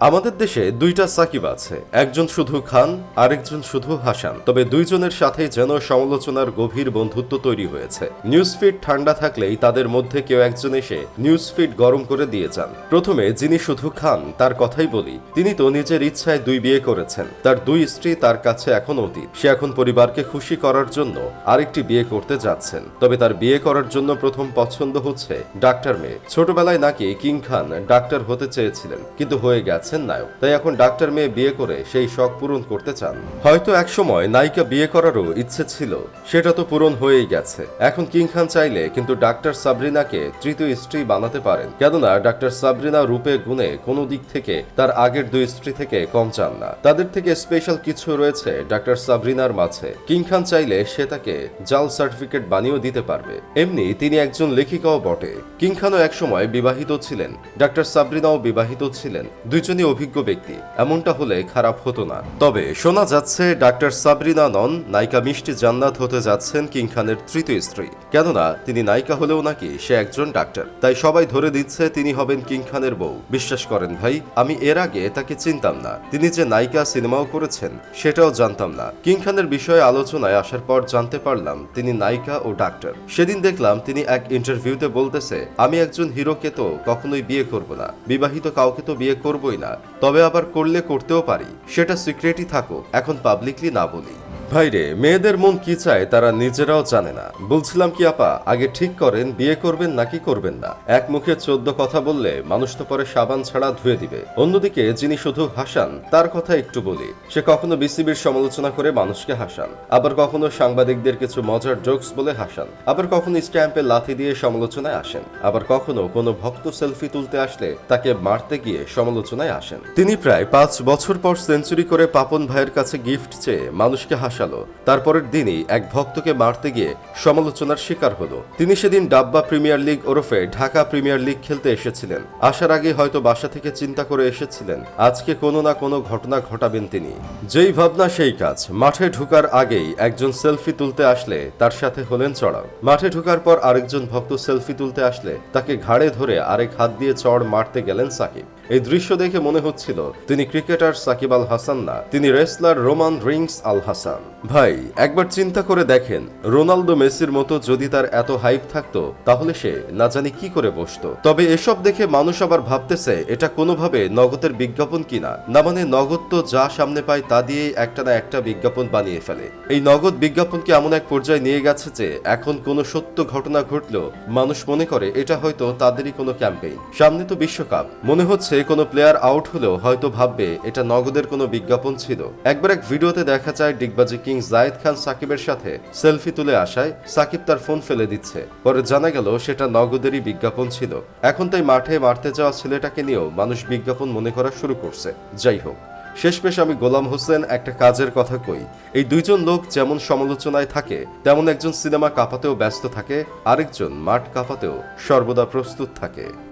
আমাদের দেশে দুইটা সাকিব আছে। একজন শুধু খান, আরেকজন শুধু হাসান। তবে দুইজনের সাথে যেন সমালোচনার গভীর বন্ধুত্ব তৈরি হয়েছে। নিউজ ফিড ঠান্ডা থাকলেই তাদের মধ্যে কেউ একজন এসে নিউজ ফিড গরম করে দিয়ে যান। প্রথমে যিনি শুধু খান, তার কথাই বলি। তিনি তো নিজের ইচ্ছায় দুই বিয়ে করেছেন। তার দুই স্ত্রী তার কাছে এখন অতীত। সে এখন পরিবারকে খুশি করার জন্য আরেকটি বিয়ে করতে যাচ্ছেন। তবে তার বিয়ে করার জন্য প্রথম পছন্দ হচ্ছে ডাক্তার মেয়ে। ছোটবেলায় নাকি কিং খান ডাক্তার হতে চেয়েছিলেন, কিন্তু হয়ে গেছেন নায়ক। তাই এখন ডাক্তার মেয়ে বিয়ে করে সেই শখ পূরণ করতে চান। হয়তো একসময় নায়িকা বিয়ে করারও ইচ্ছে ছিল। সেটা তো পূরণ হয়েই গেছে। এখন কিং খান চাইলে কিন্তু ডাক্তার সাবরিনাকে তৃতীয় স্ত্রী বানাতে পারেন। কেননা ডাক্তার সাবরিনা রূপে গুণে কোনো দিক থেকে তার আগের দুই স্ত্রী থেকে কম চান না। তাদের থেকে স্পেশাল কিছু রয়েছে ডাক্তার সাবরিনার মাঝে। কিং খান চাইলে সে তাকে জাল সার্টিফিকেট বানিয়েও দিতে পারবে। এমনি তিনি একজন লেখিকাও বটে। কিং খানও একসময় বিবাহিত ছিলেন। ডাক্তার সাবরিনাও বিবাহিত ছিলেন। দুইজনই অভিজ্ঞ ব্যক্তি, এমনটা হলে খারাপ হতো না। তবে শোনা যাচ্ছে, ডাক্তার সাবরিনা নন নায়িকা মিষ্টি জান্নাত হতে যাচ্ছেন কিং খানের তৃতীয় স্ত্রী। কেননা, তিনি নায়িকা হলেও নাকি সে একজন ডাক্তার। তাই সবাই ধরে দিচ্ছে, তিনি হবেন কিং খানের বউ। বিশ্বাস করেন ভাই, আমি এর আগে তাকে চিনতাম না। তিনি যে নায়িকা সিনেমাও করেছেন, সেটাও জানতাম না। কিং খানের বিষয়ে আলোচনায় আসার পর জানতে পারলাম, তিনি নায়িকা ও ডাক্তার। সেদিন দেখলাম, তিনি এক ইন্টারভিউতে বলতেছে, আমি একজন হিরোকে তো কখনোই বিয়ে করব না। বিবাহিত কাউকে তো বিয়ে করবই না। তবে আবার করলে করতেও পারি। সেটা সিক্রেটই থাকুক এখন পাবলিকলি না বলি। ভাইরে, মেয়েদের মন কি চায় তারা নিজেরাও জানে না। বলছিলাম কি, আপা, আগে ঠিক করেন, বিয়ে করবেন নাকি করবেন না? এক মুখে চোদ্দ কথা বললে মানুষ তো পরে সাবান ছাড়া ধুয়ে দিবে। অন্যদিকে, যিনি শুধু হাসান, তার কথা একটু বলি। সে কখনো বিসিবির সমালোচনা করে মানুষকে হাসান। আবার কখনো সাংবাদিকদের কিছু মজার জোকস বলে হাসান। আবার কখনো স্ট্যাম্পে লাথি দিয়ে সমালোচনায় আসেন। আবার কখনো কোনো ভক্ত সেলফি তুলতে আসলে তাকে মারতে গিয়ে সমালোচনায় আসেন। তিনি প্রায় পাঁচ বছর পর সেঞ্চুরি করে পাপন ভাইয়ের কাছে গিফট চেয়ে মানুষকে হাসালো তারপরের দিনই এক ভক্তকে মারতে গিয়ে সমালোচনার শিকার হলো। তিনি সেদিন ডাব্বা প্রিমিয়ার লিগ ওরফে ঢাকা প্রিমিয়ার লিগ খেলতে এসেছিলেন। আসার আগে হয়তো বাসা থেকে চিন্তা করে এসেছিলেন, আজকে কোনো না কোনো ঘটনা ঘটাবেন তিনি। যেই ভাবনা সেই কাজ, মাঠে ঢুকার আগেই একজন সেলফি তুলতে আসলে তার সাথে হলেন চড়াও। মাঠে ঢুকার পর আরেকজন ভক্ত সেলফি তুলতে আসলে তাকে ঘাড়ে ধরে আরেক হাত দিয়ে চড় মারতে গেলেন সাকিব। এই দৃশ্য দেখে মনে হচ্ছিল, তিনি ক্রিকেটার সাকিব আল হাসান না, তিনি wrestler Roman Reigns Al Hasan. ভাই, একবার চিন্তা করে দেখেন, রোনালদো মেসির মতো যদি তার এত হাইপ থাকতো, তাহলে সে না জানি কি করে বসতো। তবে এসব দেখে মানুষ আবার ভাবতেছে, এটা কোনোভাবে নগদের বিজ্ঞাপন কিনা? না মানে নগদ তো যা সামনে পায় তা দিয়েই একটা না একটা বিজ্ঞাপন বানিয়ে ফেলে। এই নগদ বিজ্ঞাপনকে এমন এক পর্যায়ে নিয়ে গেছে যে, এখন কোনো সত্য ঘটনা ঘটলেও মানুষ মনে করে এটা হয়তো তাদেরই কোনো ক্যাম্পেইন? সামনে তো বিশ্বকাপ। মনে হচ্ছে কোনো প্লেয়ার আউট হলেও হয়তো ভাববে, এটা নগদের কোনো বিজ্ঞাপন ছিল। একবার এক ভিডিওতে দেখা যায় ডিগবাজি কিং জায়েদ খান সাকিবের সাথে সেলফি তুলে আসায় সাকিব তার ফোন ফেলে দিচ্ছে। পরে জানা গেল সেটা নগদেরই বিজ্ঞাপন ছিল। এখন তাই মাঠে মারতে যাওয়া ছেলেটাকে নিয়েও মানুষ বিজ্ঞাপন মনে করা শুরু করছে। যাই হোক, শেষমেশ আমি গোলাম হোসেন একটা কাজের কথা কই। এই দুইজন লোক যেমন সমালোচনায় থাকে, তেমন একজন সিনেমা কাঁপাতেও ব্যস্ত থাকে, আরেকজন মাঠ কাঁপাতেও সর্বদা প্রস্তুত থাকে।